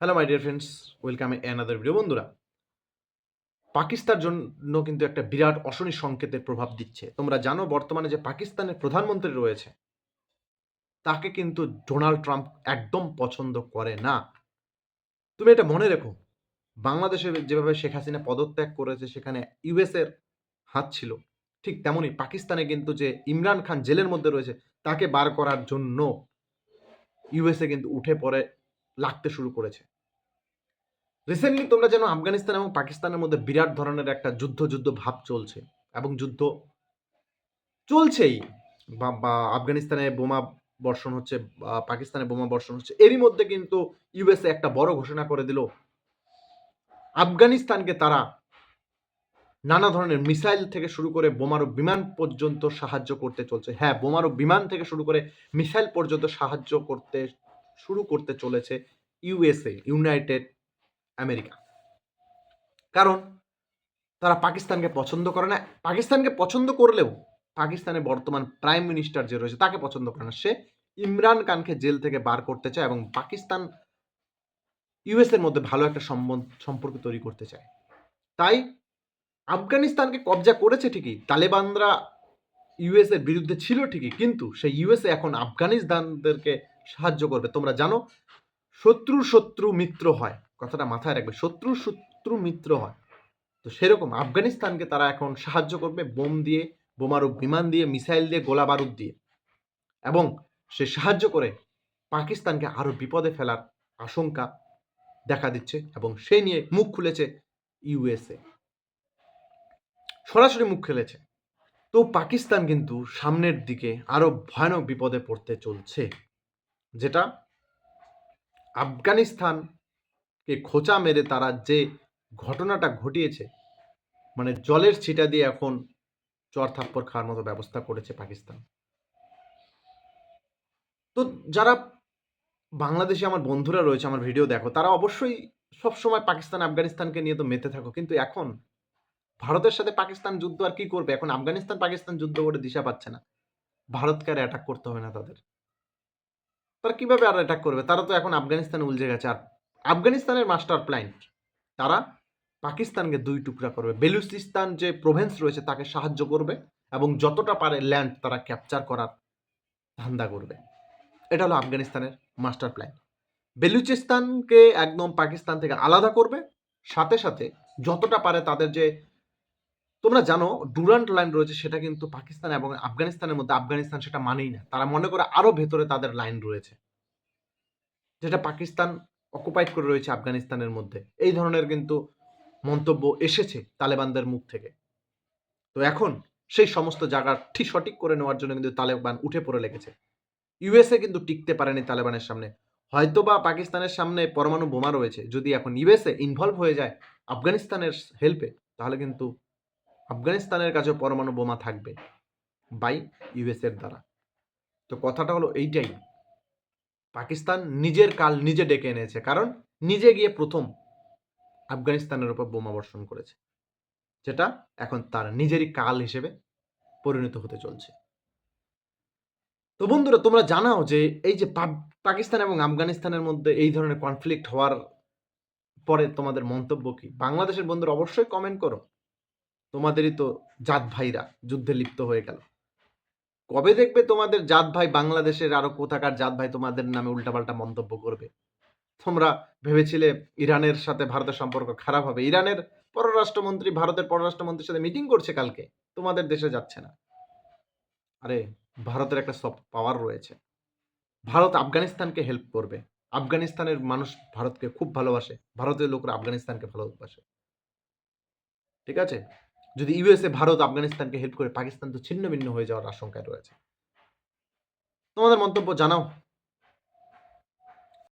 Hello my dear friends welcome another video বন্ধুরা। পাকিস্তান জন্য কিন্তু একটা বিরাট অশনি সংকেতের প্রভাব দিচ্ছে। তোমরা জানো, বর্তমানে যে পাকিস্তানের প্রধানমন্ত্রী রয়েছে, তাকে কিন্তু ডোনাল্ড ট্রাম্প একদম পছন্দ করে না। তুমি এটা মনে রেখো, বাংলাদেশে যেভাবে শেখ হাসিনা পদত্যাগ করেছে, সেখানে ইউএসের হাত ছিল। ঠিক তেমনই পাকিস্তানে কিন্তু যে ইমরান খান জেলের মধ্যে রয়েছে, তাকে বার করার জন্য ইউএসএ কিন্তু উঠে পড়ে লাগতে শুরু করেছে। রিসেন্টলি তোমরা যেন আফগানিস্তান এবং পাকিস্তানের মধ্যে বিরাট ধরনের একটা যুদ্ধ যুদ্ধ ভাব চলছে এবং যুদ্ধ চলছেই। বা আফগানিস্তানে বোমা বর্ষণ হচ্ছে পাকিস্তানে বোমা বর্ষণ হচ্ছে। এরই মধ্যে কিন্তু ইউএসএ একটা বড় ঘোষণা করে দিল। আফগানিস্তানকে তারা নানা ধরনের মিসাইল থেকে শুরু করে বোমারু বিমান পর্যন্ত সাহায্য করতে চলছে। হ্যাঁ বোমারু বিমান থেকে শুরু করে মিসাইল পর্যন্ত সাহায্য করতে শুরু করতে চলেছে ইউএসএ ইউনাইটেড আমেরিকা কারণ তারা পাকিস্তানকে পছন্দ করে না। পাকিস্তানকে পছন্দ করলেও পাকিস্তানের বর্তমান প্রাইম মিনিস্টার যে রয়েছে তাকে পছন্দ করে না। সে ইমরান খানকে জেল থেকে বার করতে চায় এবং পাকিস্তান ইউএস এর মধ্যে ভালো একটা সম্বন্ধ, সম্পর্ক তৈরি করতে চায়। তাই আফগানিস্তানকে কবজা করেছে ঠিকই, তালেবানরা ইউএস এর বিরুদ্ধে ছিল ঠিকই, কিন্তু সেই ইউএসএ এখন আফগানিস্তানদেরকে সাহায্য করবে। তোমরা জানো শত্রু শত্রু মিত্র হয়। কথাটা মাথায় রাখবে শত্রু শত্রু মিত্র হয়। তো সেরকম আফগানিস্তানকে তারা এখন সাহায্য করবে বোম দিয়ে বোমারু বিমান দিয়ে, মিসাইল দিয়ে, গোলা বারুদ দিয়ে। এবং সে সাহায্য করে পাকিস্তানকে আরও বিপদে ফেলার আশঙ্কা দেখা দিচ্ছে এবং সে নিয়ে মুখ খুলেছে ইউএসএ সরাসরি মুখ খুলেছে। তো পাকিস্তান কিন্তু সামনের দিকে আরও ভয়ানক বিপদে পড়তে চলছে। যেটা আফগানিস্তানকে খোঁচা মেরে তারা যে ঘটনাটা ঘটিয়েছে মানে জলের ছিটা দিয়ে এখন চর থাপ্পড় খাওয়ার মতো ব্যবস্থা করেছে পাকিস্তান। তো যারা বাংলাদেশে আমার বন্ধুরা রয়েছে, আমার ভিডিও দেখো, তারা অবশ্যই সবসময় পাকিস্তান আফগানিস্তানকে নিয়ে তো মেতে থাকো, কিন্তু এখন ভারতের সাথে পাকিস্তান যুদ্ধ আর কি করবে? এখন আফগানিস্তান পাকিস্তান যুদ্ধ করে দিশা পাচ্ছে না। ভারতকে আর অ্যাটাক করতে হবে না তাদের। তারা কীভাবে আর অ্যাটাক করবে? তারা তো এখন আফগানিস্তানে উলঝে গেছে। আর আফগানিস্তানের মাস্টার প্ল্যান তারা পাকিস্তানকে দুই টুকরা করবে। বেলুচিস্তান যে প্রভিন্স রয়েছে, তাকে সাহায্য করবে এবং যতটা পারে ল্যান্ড তারা ক্যাপচার করার ধান্দা করবে। এটা হলো আফগানিস্তানের মাস্টার প্ল্যান বেলুচিস্তানকে একদম পাকিস্তান থেকে আলাদা করবে। সাথে সাথে যতটা পারে তাদের যে তোমরা জানো, ডুরান্ট লাইন রয়েছে, সেটা কিন্তু পাকিস্তান এবং আফগানিস্তানের মধ্যে, আফগানিস্তান সেটা মানেই না। তারা মনে করে আরও ভেতরে তাদের লাইন রয়েছে। যেটা পাকিস্তান অকুপাইড করে রয়েছে আফগানিস্তানের মধ্যে। এই ধরনের কিন্তু মন্তব্য এসেছে তালেবানদের মুখ থেকে। তো এখন সেই সমস্ত জায়গা ঠিক সঠিক করে নেওয়ার জন্য কিন্তু তালেবান উঠে পড়ে লেগেছে। ইউএসএ কিন্তু টিকতে পারেনি তালেবানের সামনে। হয়তোবা পাকিস্তানের সামনে পরমাণু বোমা রয়েছে। যদি এখন ইউএসএ ইনভলভ হয়ে যায় আফগানিস্তানের হেল্পে তাহলে কিন্তু আফগানিস্তানের কাছেও পরমাণু বোমা থাকবে বাই ইউএসএর দ্বারা। তো কথাটা হলো এইটাই। পাকিস্তান নিজের কাল নিজে ডেকে এনেছে, কারণ নিজে গিয়ে প্রথম আফগানিস্তানের উপর বোমা বর্ষণ করেছে, যেটা এখন তার নিজেরই কাল হিসেবে পরিণত হতে চলছে। তো বন্ধুরা, তোমরা জানাও যে এই যে পাকিস্তান এবং আফগানিস্তানের মধ্যে এই ধরনের কনফ্লিক্ট হওয়ার পরে তোমাদের মন্তব্য কি? বাংলাদেশের বন্ধুরা অবশ্যই কমেন্ট করো। তোমাদেরই তো জাত ভাইরা যুদ্ধে লিপ্ত হয়ে গেল। কবে দেখবে তোমাদের জাত ভাই বাংলাদেশের আরও কোথাকার জাত ভাই তোমাদের নামে উল্টাপাল্টা মন্তব্য করবে? তোমরা ভেবেছিলে ইরানের সাথে ভারতের সম্পর্ক খারাপ হবে। ইরানের পররাষ্ট্রমন্ত্রী, ভারতের পররাষ্ট্রমন্ত্রীর সাথে মিটিং করছে কালকে। তোমাদের দেশে যাচ্ছে না। আরে, ভারতের একটা সফট পাওয়ার রয়েছে। ভারত আফগানিস্তানকে হেল্প করবে। আফগানিস্তানের মানুষ ভারতকে খুব ভালোবাসে। ভারতের লোকরা আফগানিস্তানকে ভালোবাসে। ঠিক আছে? যদি ইউএসএ ভারত, আফগানিস্তানকে হেল্প করে পাকিস্তান তো ছিন্ন ভিন্ন হয়ে যাওয়ার আশঙ্কায় রয়েছে। তোমাদের মন্তব্য জানাও।